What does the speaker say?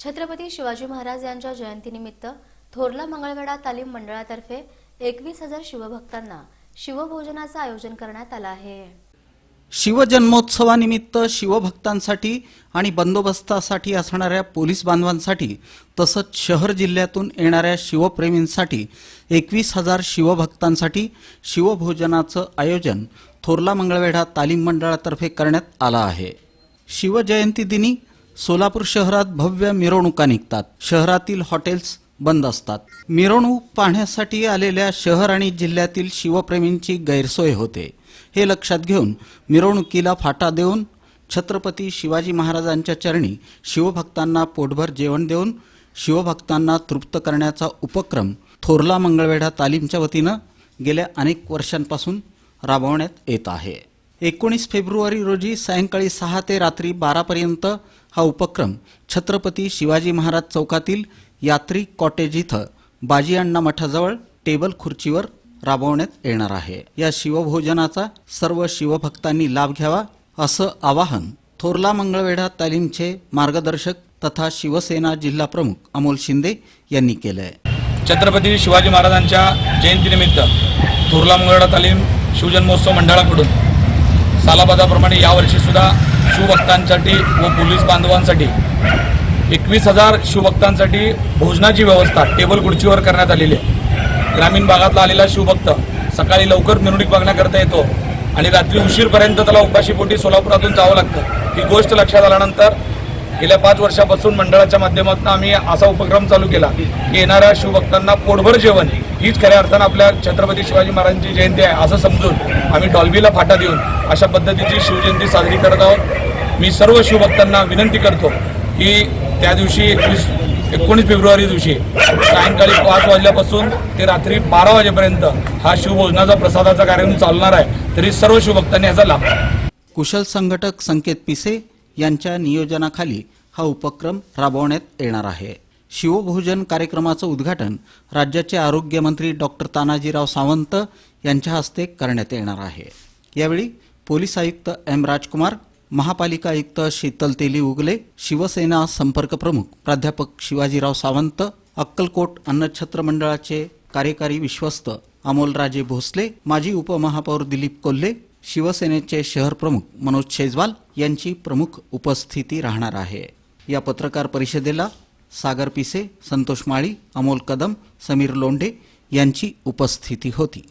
छत्रपती शिवाजी महाराज यांच्या जयंतीनिमित्त थोरला मंगळवेढा तालीम मंडळातर्फे एकवीस हजार शिवभक्तांना शिवभोजनाचं आयोजन करण्यात आलं आहे. शिवजन्मोत्सवानिमित्त शिवभक्तांसाठी आणि बंदोबस्तासाठी असणाऱ्या पोलीस बांधवांसाठी तसंच शहर जिल्ह्यातून येणाऱ्या शिवप्रेमींसाठी एकवीस हजार शिवभक्तांसाठी शिवभोजनाचं आयोजन थोरला मंगळवेढा तालीम मंडळातर्फे करण्यात आलं आहे. शिवजयंती दिनी सोलापूर शहरात भव्य मिरवणुका निघतात. शहरातील हॉटेल्स बंद असतात. मिरवणूक पाहण्यासाठी आलेल्या शहर आणि जिल्ह्यातील शिवप्रेमींची गैरसोय होते. हे लक्षात घेऊन मिरवणुकीला फाटा देऊन छत्रपती शिवाजी महाराजांच्या चरणी शिवभक्तांना पोटभर जेवण देऊन शिवभक्तांना तृप्त करण्याचा उपक्रम थोरला मंगळवेढा तालीमच्या वतीनं गेल्या अनेक वर्षांपासून राबवण्यात येत आहे. एकोणीस फेब्रुवारी रोजी सायंकाळी सहा ते रात्री बारापर्यंत हा उपक्रम छत्रपती शिवाजी महाराज चौकातील यात्री कॉटेज इथं बाजी अण्णा मठाजवळ टेबल खुर्चीवर राबवण्यात येणार आहे. या शिवभोजनाचा सर्व शिवभक्तांनी लाभ घ्यावा असं आवाहन थोरला मंगळवेढा तालीमचे मार्गदर्शक तथा शिवसेना जिल्हा प्रमुख अमोल शिंदे यांनी केलं आहे छत्रपती शिवाजी महाराजांच्या जयंतीनिमित्त थोरला मंगळवेढा तालीम शिवजन्मोत्सव मंडळाकडून सालाबाजाप्रमाणे यावर्षीसुद्धा शिवभक्तांसाठी व पोलीस बांधवांसाठी एकवीस हजार शिवभक्तांसाठी भोजनाची व्यवस्था टेबल खुर्चीवर करण्यात आलेली आहे. ग्रामीण भागातला आलेला शिवभक्त सकाळी लवकर मिरवणूक बघण्याकरता येतो आणि रात्री उशीरपर्यंत त्याला उपाशीपोटी सोलापुरातून जावं लागतं. ही गोष्ट लक्षात आल्यानंतर गेल्या पाच वर्षापासून मंडळाच्या माध्यमातून आम्ही असा उपक्रम चालू केला की येणाऱ्या शिवभक्तांना पोटभर जेवण हीच खऱ्या अर्थानं आपल्या छत्रपती शिवाजी महाराजांची जयंती आहे असं समजून आम्ही डॉल्बीला फाटा देऊन अशा पद्धतीची शिवजयंती साजरी करत आहोत. मी सर्व शिवभक्तांना विनंती करतो की त्या दिवशी एकवीस एकोणीस फेब्रुवारी दिवशी सायंकाळी पाच वाजल्यापासून ते रात्री बारा वाजेपर्यंत हा शिवभोजनाचा प्रसादाचा कार्यक्रम चालणार आहे. तरी सर्व शिवभक्तांनी याचा लाभ कुशल संघटक संकेत पिसे यांच्या नियोजनाखाली हा उपक्रम राबवण्यात येणार आहे. शिवभोजन कार्यक्रमाचं उद्घाटन राज्याचे आरोग्यमंत्री डॉक्टर तानाजीराव सावंत यांच्या हस्ते करण्यात येणार आहे. यावेळी पोलीस आयुक्त एम. राजकुमार महापालिका आयुक्त शीतल तेली उगले शिवसेना संपर्क प्रमुख प्राध्यापक शिवाजीराव सावंत अक्कलकोट अन्नछत्र मंडळाचे कार्यकारी विश्वस्त अमोलराजे भोसले माजी उपमहापौर दिलीप कोल्हे शिवसेनेचे शहर प्रमुख मनोज शेजवाल यांची प्रमुख उपस्थिती राहणार आहे. या पत्रकार परिषदेला सागर पिसे संतोष माळी अमोल कदम समीर लोंढे यांची उपस्थिती होती.